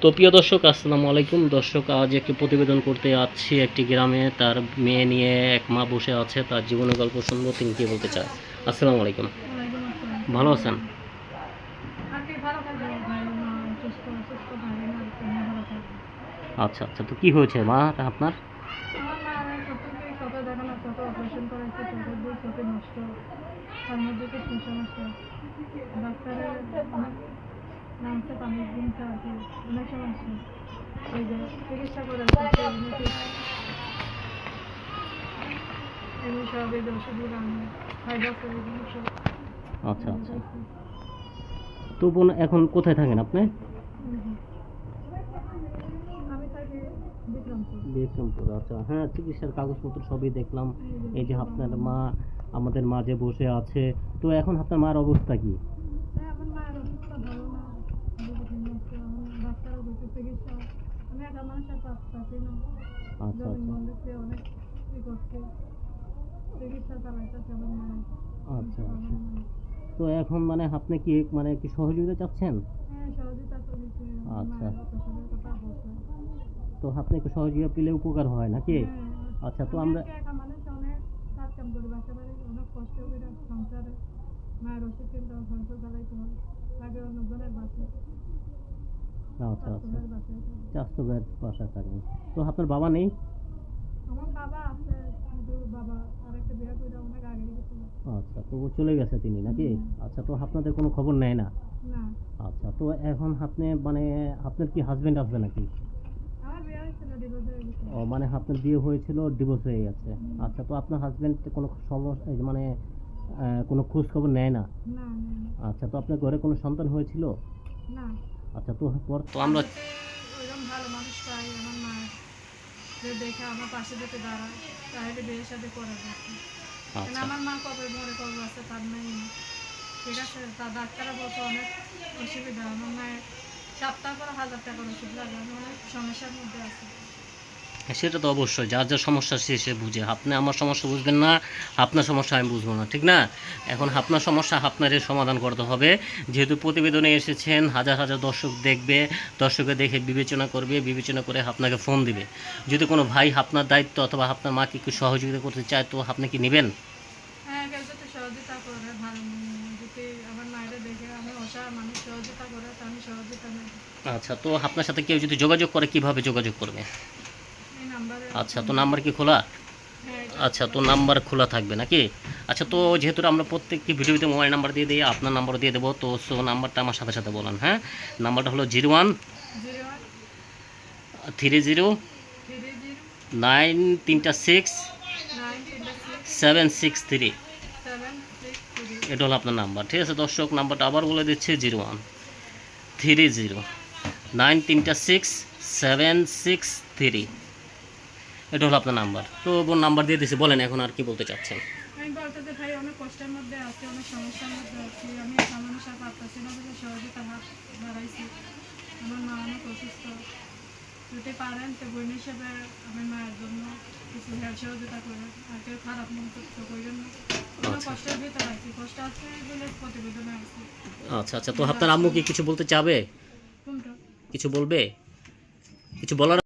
তো প্রিয় দর্শক, আসসালামু আলাইকুম। দর্শক, আজ একটি প্রতিবেদন করতে যাচ্ছি একটি গ্রামে। তার মেয়ে নিয়ে এক মা বসে আছে, তার জীবনের গল্প শুনব। তিনি কি বলতে চায়? আসসালামু আলাইকুম। ভালো আছেন? আচ্ছা আচ্ছা। তো কি হয়েছে মা, আপনার? তার ডাক্তারের অনেক যে চিকিৎসা করে এমনি সব এই ওষুধগুলো আমি সব আচ্ছা আচ্ছা। তো বোন, এখন কোথায় থাকেন আপনি? বিক্রমপুর আচ্ছা। হ্যাঁ চিকিৎসার কাগজপত্র সবই দেখলাম। এই যে আপনার মা, আমাদের মাঝে বসে আছে। তো এখন আপনার মার অবস্থা কি? আমি একা মানুষের আচ্ছা আচ্ছা। অনেক চিকিৎসা আচ্ছা তো এখন মানে আপনি কি মানে কি সহযোগিতা চাচ্ছেন? আচ্ছা। তো আপনি একটু সহযোগিতা পেলে উপকার হয় নাকি? আচ্ছা তো আমরা মায়ের ওষুধ কিনতে সংসার চালাইতে হয় আগে অন্যজনের বাসে আচ্ছা আচ্ছা। বাসায় থাকি। বাসায় থাকেন তো আপনার বাবা নেই? আমার বাবা আছে বাবা আরেকটা বিয়ে করে অনেক আগে আচ্ছা তো চলে গেছে তিনি নাকি? আচ্ছা তো আপনাদের কোনো খবর নেয় না? আচ্ছা তো এখন আপনি মানে আপনার কি হাজবেন্ড আসবে নাকি? ও মানে আপনার বিয়ে হয়েছিল ডিভোর্স হয়ে গেছে। আচ্ছা তো আপনার হাজবেন্ড কোনো সমস্যা মানে কোনো খোঁজ খবর নেয় না। আচ্ছা তো আপনার ঘরে কোনো সন্তান হয়েছিল? না। আচ্ছা তো পর তো আমরা ওইরকম ভালো মানুষ পাই আমার মায়ের যে দেখে আমার পাশে যেতে দাঁড়ায় তাহলে বিয়ের সাথে করে যাচ্ছে আচ্ছা। আমার মা কবে মরে কবে আছে তার নেই। ঠিক আছে তা ডাক্তাররা বলছে অনেক অসুবিধা। আমার মায়ের সপ্তাহ করে হাজার টাকার ওষুধ লাগে আমি অনেক সমস্যার মধ্যে আছে। সেটা তো অবশ্যই। যার যার সমস্যা সে সে বুঝে। আপনি আমার সমস্যা বুঝবেন না আপনার সমস্যা আমি বুঝব না ঠিক না? এখন আপনার সমস্যা আপনারই সমাধান করতে হবে। যেহেতু প্রতিবেদনে এসেছেন হাজার হাজার দর্শক দেখবে দর্শকে দেখে বিবেচনা করবে বিবেচনা করে আপনাকে ফোন দিবে। যদি কোনো ভাই আপনার দায়িত্ব অথবা আপনার মাকে একটু সহযোগিতা করতে চায় তো আপনি কি নেবেন? হ্যাঁ আচ্ছা তো আপনার সাথে কেউ যদি যোগাযোগ করে কীভাবে যোগাযোগ করবে? আচ্ছা তো নাম্বার কি খোলা? আচ্ছা তো নাম্বার খোলা থাকবে নাকি? আচ্ছা তো যেহেতু আমরা প্রত্যেকটি ভিডিওতে মোবাইল নাম্বার দিয়ে দিই, আপনার নাম্বার দিয়ে দেবো, তো সো নাম্বারটা আমার সাথে সাথে বলেন হ্যাঁ? নাম্বারটা হলো zero one three zero nine তিনটা সিক্স সেভেন সিক্স থ্রি। এটা হলো আপনার নাম্বার, ঠিক আছে? দর্শক, নাম্বারটা আবার বলে দিচ্ছে, zero one three zero nine তিনটা সিক্স সেভেন সিক্স থ্রি। এটা হলো আপনার নাম্বার। তো বোন নাম্বার দিয়ে দিয়েছি বলেন এখন আর কি বলতে চাচ্ছেন। আমি বলতে যে ভাই অনেক কষ্টের মধ্যে আছি অনেক সমস্যার মধ্যে আছি। আমি পারতেছি না বলে সহযোগিতা হাত বাড়াইছি। আমার মা অনেক অসুস্থ। যদি পারেন তো বোন হিসেবে আমার মায়ের জন্য কিছু হেল্প সহযোগিতা করে আর কেউ খারাপ মন্তব্য না। আচ্ছা। কষ্টের ভিতরে আছি। কষ্ট আছে বলে প্রতিবেদনে আছি। আচ্ছা আচ্ছা তো আপনার আম্মু কি কিছু বলতে চাবে? কিছু বলবে? কিছু বলার